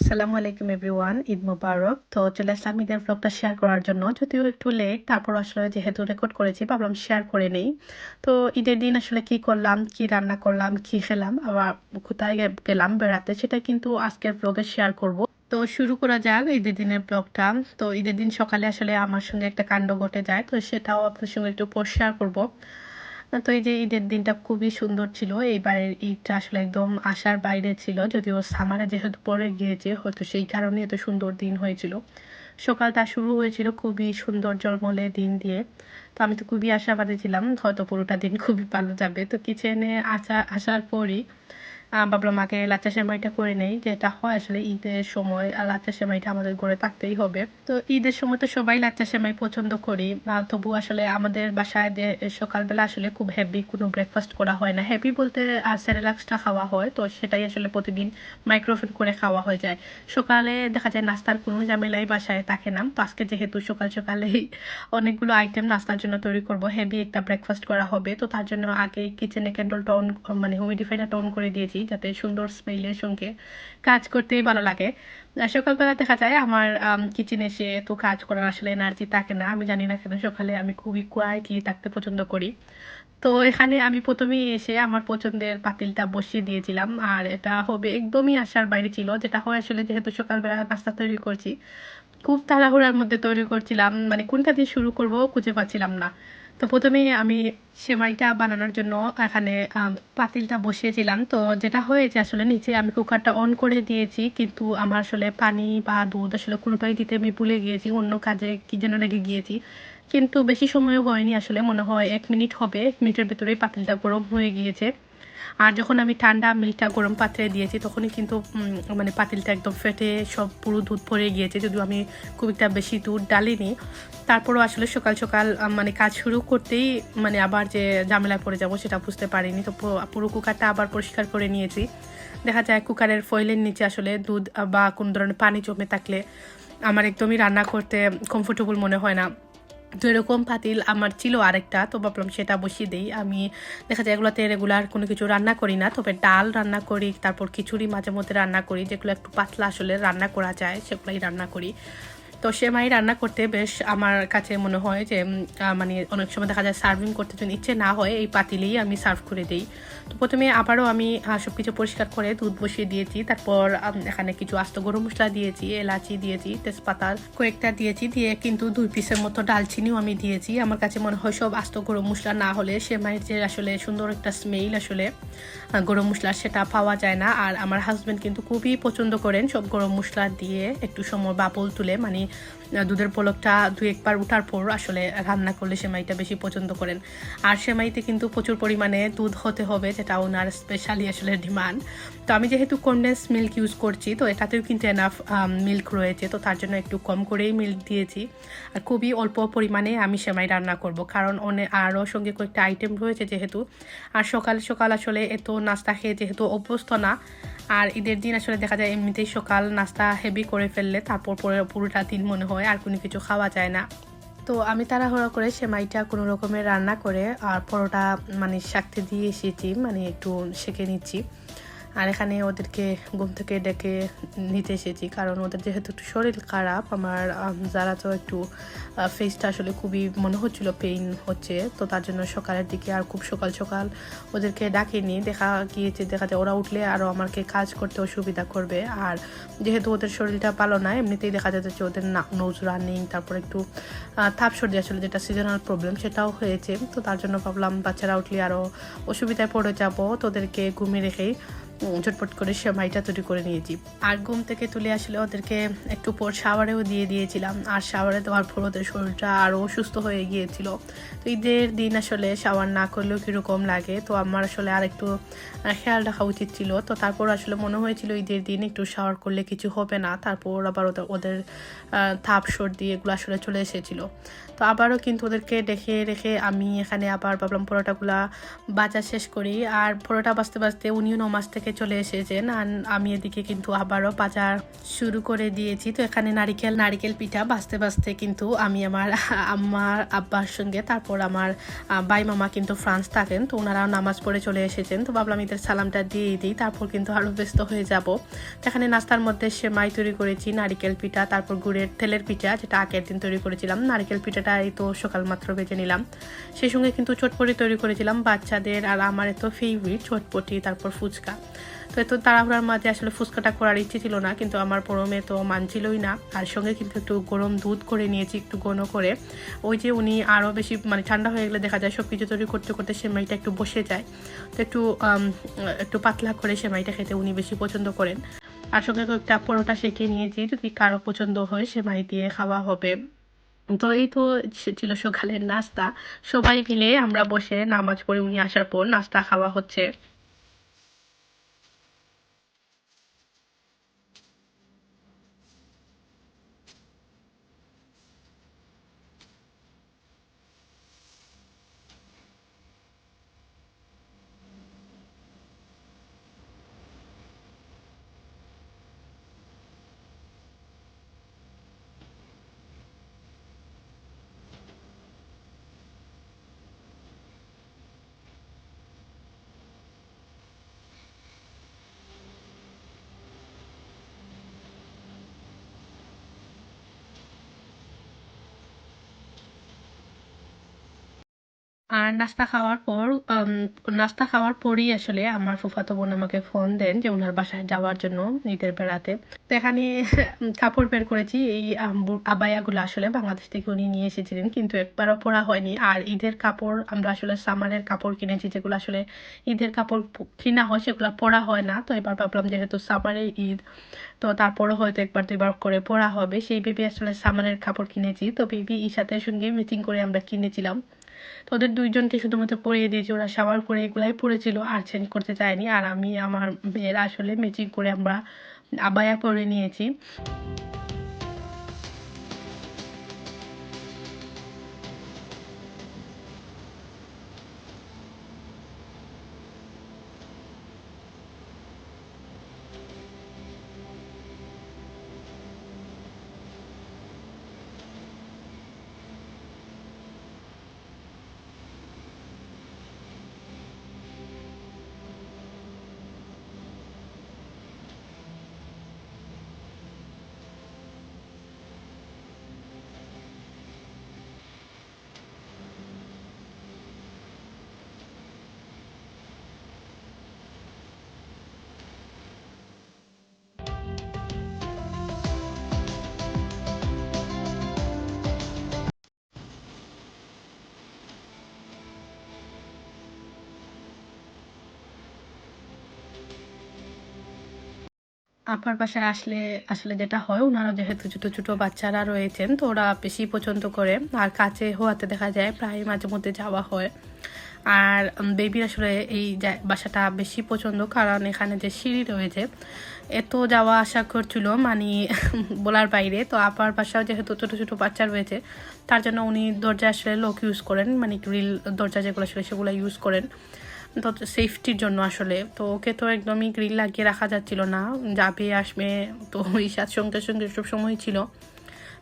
আসসালামু আলাইকুম এভরিওয়ান, ঈদ মুবারক। তো চলে আসলাম ঈদের ব্লগটা শেয়ার করার জন্য। যদিও একটু লেট তারপর আসলে যেহেতু রেকর্ড করেছি, ভাবলাম শেয়ার করে নেই। তো ঈদের দিন আসলে কি করলাম, কি রান্না করলাম, কি খেলাম, আবার কোথায় গেলাম বেড়াতে, সেটা কিন্তু আজকের ব্লগে শেয়ার করব। তো শুরু করা যাক ঈদের দিনের ব্লগটা তো ঈদের দিন সকালে আসলে আমার সঙ্গে একটা কাণ্ড ঘটে যায়, তো সেটাও আপনার সঙ্গে একটু পর শেয়ার করব। তো এই যে ঈদের দিনটা খুবই সুন্দর ছিল। এইবারের ঈদটা আসলে একদম আশার বাইরে ছিল। যদিও সামারে যেহেতু পরে গিয়েছে, হয়তো সেই কারণে এত সুন্দর দিন হয়েছিল। সকালটা শুরু হয়েছিল খুবই সুন্দর জলমলে দিন দিয়ে। তো আমি তো খুবই আশাবাদী ছিলাম, হয়তো পুরোটা দিন খুবই ভালো যাবে। তো কিচেনে আসা, আসার পরই ভাবলাম আগে লাচ্চা সেমাইটা করে নেই, যেটা হয় আসলে ঈদের সময়, আর লাচ্চা সেমাইটা আমাদের ঘরে থাকতেই হবে। তো ঈদের সময় তো সবাই লাচ্চা সেমাই পছন্দ করি। তবু আসলে আমাদের বাসায় সকালবেলা আসলে খুব হেভি কোনো ব্রেকফাস্ট করা হয় না। হেভি বলতে আর সেরেলাক্সটা খাওয়া হয়, তো সেটাই আসলে প্রতিদিন মাইক্রোফোন করে খাওয়া হয়ে যায়। সকালে দেখা যায় নাস্তার কোনো ঝামেলাই বাসায় থাকে না। তো আজকে যেহেতু সকাল সকালেই অনেকগুলো আইটেম নাস্তার জন্য তৈরি করব হেভি একটা ব্রেকফাস্ট করা হবে। তো তার জন্য আগে কিচেনে ক্যান্ডেলটা অন মানে হুমিডিফাইনারটা অন করে দিয়েছি। যাতে সুন্দর স্মেলের সঙ্গে কাজ করতেই ভালো লাগে। সকালবেলা দেখা যায় আমার কিচেনে এসে তো কাজ করার আসলে এনার্জি থাকে না। আমি জানি না কেন সকালে আমি খুবই কোয়াইটলি থাকতে পছন্দ করি। তো এখানে আমি প্রথমেই এসে আমার পছন্দের পাতিলটা বসিয়ে দিয়েছিলাম। আর এটা হবে একদমই আশার বাইরে ছিল, যেটা হয় আসলে যেহেতু সকালবেলা নাস্তা তৈরি করছি, খুব তাড়াহুড়ার মধ্যে তৈরি করছিলাম। মানে কোনটা দিয়ে শুরু করব খুঁজে পাচ্ছিলাম না। তো প্রথমেই আমি সেমাইটা বানানোর জন্য এখানে পাতিলটা বসিয়েছিলাম। তো যেটা হয়েছে আসলে নিচে আমি কুকারটা অন করে দিয়েছি, কিন্তু আমার আসলে পানি বা দুধ আসলে কোনোটাই দিতে আমি ভুলে গিয়েছি, অন্য কাজে কি যেন লেগে গিয়েছি। কিন্তু বেশি সময় হয়নি আসলে, মনে হয় এক মিনিট হবে, এক মিনিটের ভেতরেই পাতিলটা গরম হয়ে গিয়েছে। আর যখন আমি ঠান্ডা মিল্কটা গরম পাত্রে দিয়েছি, তখনই কিন্তু মানে পাতিলটা একদম ফেটে সব পুরো দুধ পড়ে গিয়েছে, যদিও আমি খুব একটা বেশি দুধ ডালিনি। তারপরও আসলে সকাল সকাল মানে কাজ শুরু করতেই মানে আবার যে ঝামেলায় পড়ে যাব সেটা বুঝতে পারিনি। তো পুরো কুকারটা আবার পরিষ্কার করে নিয়েছি। দেখা যায় কুকারের ফয়েলের নিচে আসলে দুধ বা কোনো ধরনের পানি জমে থাকলে আমার একদমই রান্না করতে কমফোর্টেবল মনে হয় না। তো এরকম পাতিল আমার ছিল আরেকটা, তো ভাবলাম সেটা বসিয়ে দিই। আমি দেখা যায় এগুলোতে রেগুলার কোনো কিছু রান্না করি না, তবে ডাল রান্না করি, তারপর খিচুড়ি মাঝে মধ্যে রান্না করি, যেগুলো একটু পাতলা আসলে রান্না করা যায়, সেগুলোই রান্না করি। তো সে সেমাই রান্না করতে বেশ আমার কাছে মনে হয় যে মানে অনেক সময় দেখা যায় সার্ভিং করতে যদি ইচ্ছে না হয়, এই পাতিলেই আমি সার্ভ করে দিই। তো প্রথমে আবারও আমি সব কিছু পরিষ্কার করে দুধ বসিয়ে দিয়েছি। তারপর এখানে কিছু আস্ত গরম মশলা দিয়েছি, এলাচি দিয়েছি, তেজপাতা কয়েকটা দিয়েছি। দিয়ে কিন্তু দুই পিসের মতো ডালচিনিও আমি দিয়েছি। আমার কাছে মনে হয় সব আস্ত গরম মশলা না হলে সেমাইয়ের যে আসলে সুন্দর একটা স্মেল আসলে গরম মশলা সেটা পাওয়া যায় না। আর আমার হাজব্যান্ড কিন্তু খুবই পছন্দ করেন সব গরম মশলা দিয়ে একটু সময় বাপল তুলে মানে দুধের পলকটা দু একবার উঠার পর আসলে রান্না করলে সেমাইটা বেশি পছন্দ করেন। আর সেমাইতে কিন্তু প্রচুর পরিমাণে দুধ হতে হবে যেটা ওনার স্পেশালি আসলে ডিমান্ড। তো আমি যেহেতু কন্ডেন্স মিল্ক ইউজ করছি, তো এটাতেও কিন্তু এনাফ মিল্ক রয়েছে, তো তার জন্য একটু কম করেই মিল্ক দিয়েছি। আর খুবই অল্প পরিমাণে আমি সেমাই রান্না করব, কারণ অনেক আরও সঙ্গে কয়েকটা আইটেম রয়েছে যেহেতু। আর সকাল সকাল আসলে এত নাস্তা খেয়ে যেহেতু অভ্যস্ত না, আর ঈদের দিন আসলে দেখা যায় এমনিতেই সকাল নাস্তা হেভি করে ফেললে, তারপর পরে পুরোটা দিন মনে হয় আর কোনো কিছু খাওয়া যায় না। তো আমি তাড়াহুড়ো করে সেমাইটা কোনো রকমের রান্না করে, আর পরোটা মানে শাকতে দিয়ে এসেছি মানে একটু সেঁকে নিচ্ছি। আর এখানে ওদেরকে ঘুম থেকে ডেকে নিতে এসেছি। কারণ ওদের যেহেতু একটু শরীর খারাপ, আমার যারা তো একটু ফেসটা আসলে খুবই মনে হচ্ছিল পেইন হচ্ছে, তো তার জন্য সকালের দিকে আর খুব সকাল সকাল ওদেরকে ডাকিনি। দেখা গিয়েছে, দেখা যায় ওরা উঠলে আরও আমাকে কাজ করতে অসুবিধা করবে। আর যেহেতু ওদের শরীরটা ভালো না, এমনিতেই দেখা যাচ্ছে ওদের নোজ রানিং তারপর একটু তাপ সর্দি আসলে যেটা সিজনাল প্রবলেম সেটাও হয়েছে। তো তার জন্য ভাবলাম, বাচ্চারা উঠলে আরও অসুবিধায় পড়ে যাব। তোদেরকে ঘুমিয়ে রেখেই ঝটপট করে সেমাইটা তৈরি করে নিয়েছি। আর ঘুম থেকে তুলে আসলে ওদেরকে একটু পর শাওয়ারেও দিয়ে দিয়েছিলাম। আর শাওয়ারে দেওয়ার পর ওদের শরীরটা আরও অসুস্থ হয়ে গিয়েছিল। তো ঈদের দিন আসলে শাওয়ার না করলেও কীরকম লাগে? তো আমার আসলে আর একটু খেয়াল রাখা উচিত ছিল। তো তারপর আসলে মনে হয়েছিল ঈদের দিন একটু শাওয়ার করলে কিছু হবে না। তারপর আবার ওদের ওদের তাপ সর্দি এগুলো আসলে চলে এসেছিল। তো আবারও কিন্তু ওদেরকে দেখে রেখে আমি এখানে আবার ভাবলাম পরোটাগুলা বাজা শেষ করি। আর পরোটা বাঁচতে বাজতে উনিও নমাজ থেকে রেখে চলে এসেছেন আমি এদিকে কিন্তু আবারও বাজার শুরু করে দিয়েছি। তো এখানে নারিকেল নারিকেল পিঠা বাঁচতে বাঁচতে কিন্তু আমি আমার আমার আব্বার সঙ্গে, তারপর আমার বাই মামা কিন্তু ফ্রান্স থাকেন, তো ওনারাও নামাজ পড়ে চলে এসেছেন। তো ভাবলাম ঈদের সালামটা দিয়ে দিই, তারপর কিন্তু আরও ব্যস্ত হয়ে যাব। এখানে নাস্তার মধ্যে সেমাই তৈরি করেছি, নারিকেল পিঠা, তারপর গুড়ের তেলের পিঠা, যেটা আগের দিন তৈরি করেছিলাম। নারিকেল পিঠাটা এই তো সকাল মাত্র বেজে নিলাম। সেই সঙ্গে কিন্তু চটপটি তৈরি করেছিলাম বাচ্চাদের, আর আমার এত ফেভারিট চটপটি, তারপর ফুচকা। তো এত তাড়াহুড়ার মাঝে আসলে ফুচকাটা করার ইচ্ছে ছিল না, কিন্তু আমার মেয়ে তো মানছিলই না। আর সঙ্গে কিন্তু একটু গরম দুধ করে নিয়েছি, একটু ঘন করে। ওই যে উনি আরও বেশি মানে ঠান্ডা হয়ে গেলে দেখা যায় সব কিছু তৈরি করতে করতে সেমাইটা একটু বসে যায়। তো একটু একটু পাতলা করে সেমাইটা খেতে উনি বেশি পছন্দ করেন। আর সঙ্গে একটা পরোটা সেঁকে নিয়েছি, যদি কারও পছন্দ হয় সেমাই দিয়ে খাওয়া হবে। তো এই তো ছিল সকালের নাস্তা। সবাই মিলে আমরা বসে নামাজ পড়ে উনি আসার পর নাস্তা খাওয়া হচ্ছে। আর নাস্তা খাওয়ার পর নাস্তা খাওয়ার পরই আসলে আমার ফুফাতো বোন আমাকে ফোন দেন যে ওনার বাসায় যাওয়ার জন্য ঈদের বেড়াতে তো এখানে কাপড় বের করেছি, এই আবায়াগুলো আসলে বাংলাদেশ থেকে উনি নিয়ে এসেছিলেন, কিন্তু একবারও পরা হয়নি। আর ঈদের কাপড়, আমরা আসলে সামারের কাপড় কিনেছি, যেগুলো আসলে ঈদের কাপড় কিনা হয় সেগুলো পরা হয় না। তো এবার ভাবলাম যেহেতু সামারের ঈদ, তো তারপরে হয়তো একবার দুইবার করে পরা হবে। সেই ভেবে আসলে সামারের কাপড় কিনেছি। তো বেবি ঈশাতের সঙ্গে মিটিং করে আমরা কিনেছিলাম। তো ওদের দুইজনকে শুধুমাত্র পরিয়ে দিয়েছি, ওরা সবার করে এগুলাই পরেছিল আর চেঞ্জ করতে চায়নি। আর আমি, আমার মেয়েরা আসলে ম্যাচিং করে আমরা আবায়া পরে নিয়েছি। আপার বাসায় আসলে আসলে যেটা হয় ওনারা যেহেতু ছোটো ছোটো বাচ্চারা রয়েছেন, তো ওরা বেশি পছন্দ করে। আর কাছে হওয়াতে দেখা যায় প্রায় মাঝে মধ্যে যাওয়া হয়। আর বেবির আসলে এই বাসাটা বেশি পছন্দ, কারণ এখানে যে সিঁড়ি রয়েছে, এত যাওয়া আসা করছিল মানে বলার বাইরে। তো আপার বাসাও যেহেতু ছোটো ছোটো বাচ্চা রয়েছে, তার জন্য উনি দরজা আসলে লক ইউজ করেন মানে গ্রিল দরজা যেগুলো আসলে সেগুলো ইউজ করেন। তো সেফটির জন্য আসলে। তো ওকে তো একদমই গ্রিল লাগিয়ে রাখা যাচ্ছিল না। যাবে আসবে, তো ওই ঈশার সঙ্গে সঙ্গে সব সময় ছিল।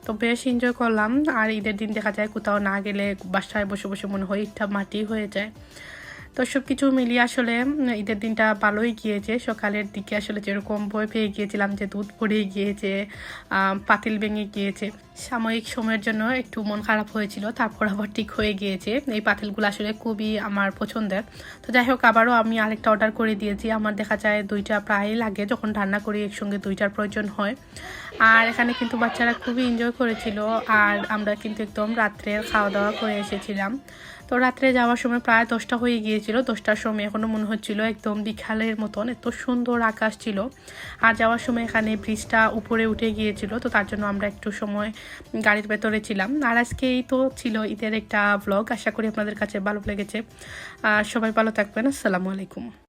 তো বেশ এনজয় করলাম। আর ঈদের দিন দেখা যায় কোথাও না গেলে বাসায় বসে বসে মনে হয় ইটটা মাটি হয়ে যায়। তো সব কিছু মিলিয়ে আসলে ঈদের দিনটা ভালোই গিয়েছে। সকালের দিকে আসলে যেরকম ভয় পেয়ে গিয়েছিলাম যে দুধ পড়ে গিয়েছে পাতিল ভেঙে গিয়েছে। সাময়িক সময়ের জন্য একটু মন খারাপ হয়েছিল, তারপর আবার ঠিক হয়ে গিয়েছে। এই পাতিলগুলো আসলে খুবই আমার পছন্দের। তো যাই হোক, আবারও আমি আরেকটা অর্ডার করে দিয়েছি। আমার দেখা যায় দুইটা প্রায় লাগে যখন রান্না করি, একসঙ্গে দুইটার প্রয়োজন হয়। আর এখানে কিন্তু বাচ্চারা খুবই এনজয় করেছিল। আর আমরা কিন্তু একদম রাত্রের খাওয়া দাওয়া করে এসেছিলাম। তো রাত্রে যাওয়ার সময় প্রায় দশটা হয়ে গিয়েছিল। দশটার সময় এখনও মনে হচ্ছিল একদম বিখালের মতন, এত সুন্দর আকাশ ছিল। আর যাওয়ার সময় এখানে ব্রিজটা উপরে উঠে গিয়েছিল, তো তার জন্য আমরা একটু সময় গাড়ির ভেতরে ছিলাম। আর আজকেই তো ছিল ঈদের একটা ব্লগ আশা করি আপনাদের কাছে ভালো লেগেছে। আর সবাই ভালো থাকবেন, আসসালামু আলাইকুম।